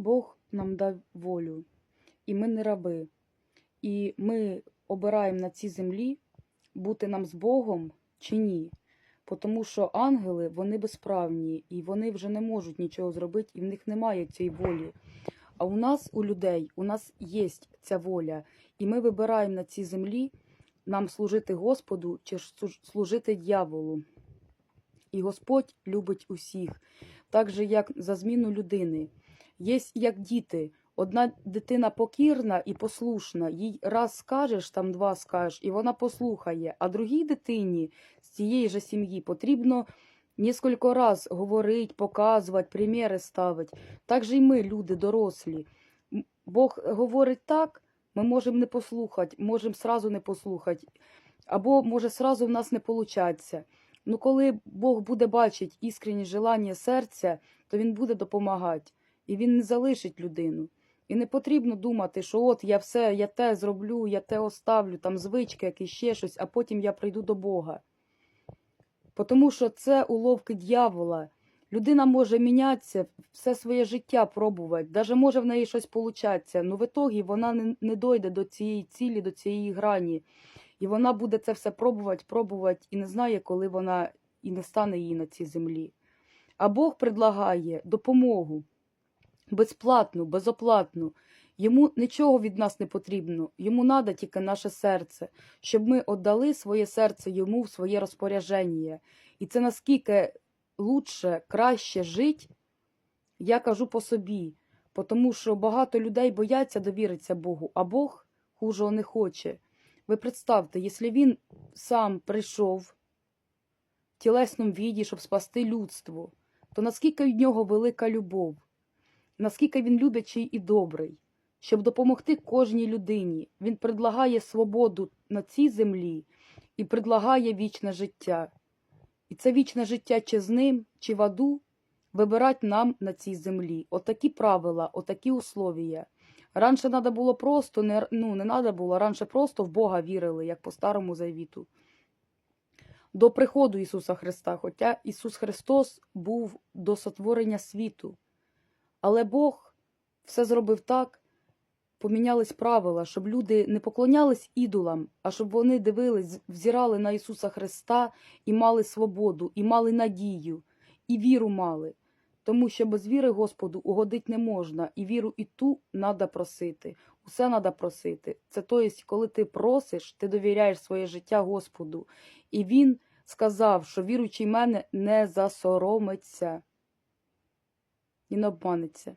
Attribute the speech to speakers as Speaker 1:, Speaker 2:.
Speaker 1: Бог нам дав волю, і ми не раби. І ми обираємо на цій землі бути нам з Богом чи ні. Тому що ангели вони безправні, і вони вже не можуть нічого зробити, і в них немає цієї волі. А у нас, у людей, у нас є ця воля, і ми вибираємо на цій землі нам служити Господу чи служити дьяволу. І Господь любить усіх, так же, як за зміну людини. Є як діти. Одна дитина покірна і послушна, їй раз скажеш, там два скажеш, і вона послухає. А другій дитині з цієї ж сім'ї потрібно несколько раз говорити, показувати, приміри ставити. Так же й ми, люди дорослі. Бог говорить так, ми можемо не послухати, можемо сразу не послухати, або може сразу в нас не получаться. Ну, коли Бог буде бачити іскренні желання серця, то Він буде допомагати, і Він не залишить людину. І не потрібно думати, що от я все, я те зроблю, я те оставлю, там звички, якісь ще щось, а потім я прийду до Бога. Тому що це уловки дьявола. Людина може мінятися, все своє життя пробувати, навіть може в неї щось получатися, але в ітогі вона не, не дойде до цієї цілі, до цієї грані. І вона буде це все пробувати, пробувати і не знає, коли вона і не стане її на цій землі. А Бог предлагає допомогу безплатну, безоплатну. Йому нічого від нас не потрібно, йому треба тільки наше серце, щоб ми віддали своє серце йому в своє розпорядження. І це наскільки лучше, краще жити, я кажу по собі, тому що багато людей бояться довіритися Богу, а Бог хужого не хоче. Ви представте, якщо він сам прийшов в тілесному віді, щоб спасти людство, то наскільки від нього велика любов, наскільки він любячий і добрий, щоб допомогти кожній людині. Він предлагає свободу на цій землі і предлагає вічне життя. І це вічне життя чи з ним, чи в аду вибирати нам на цій землі. Отакі правила, отакі условия. Раніше треба було просто, не, ну, не треба було, раніше просто в Бога вірили, як по старому завіту. До приходу Ісуса Христа, хоча Ісус Христос був до сотворення світу. Але Бог все зробив так, помінялись правила, щоб люди не поклонялись ідолам, а щоб вони дивились, взирали на Ісуса Христа і мали свободу, і мали надію, і віру мали. Тому що без віри Господу угодить не можна, і віру і ту треба просити. Усе треба просити. Це то є, коли ти просиш, ти довіряєш своє життя Господу. І Він сказав, що віруючий мене не засоромиться не обманеться.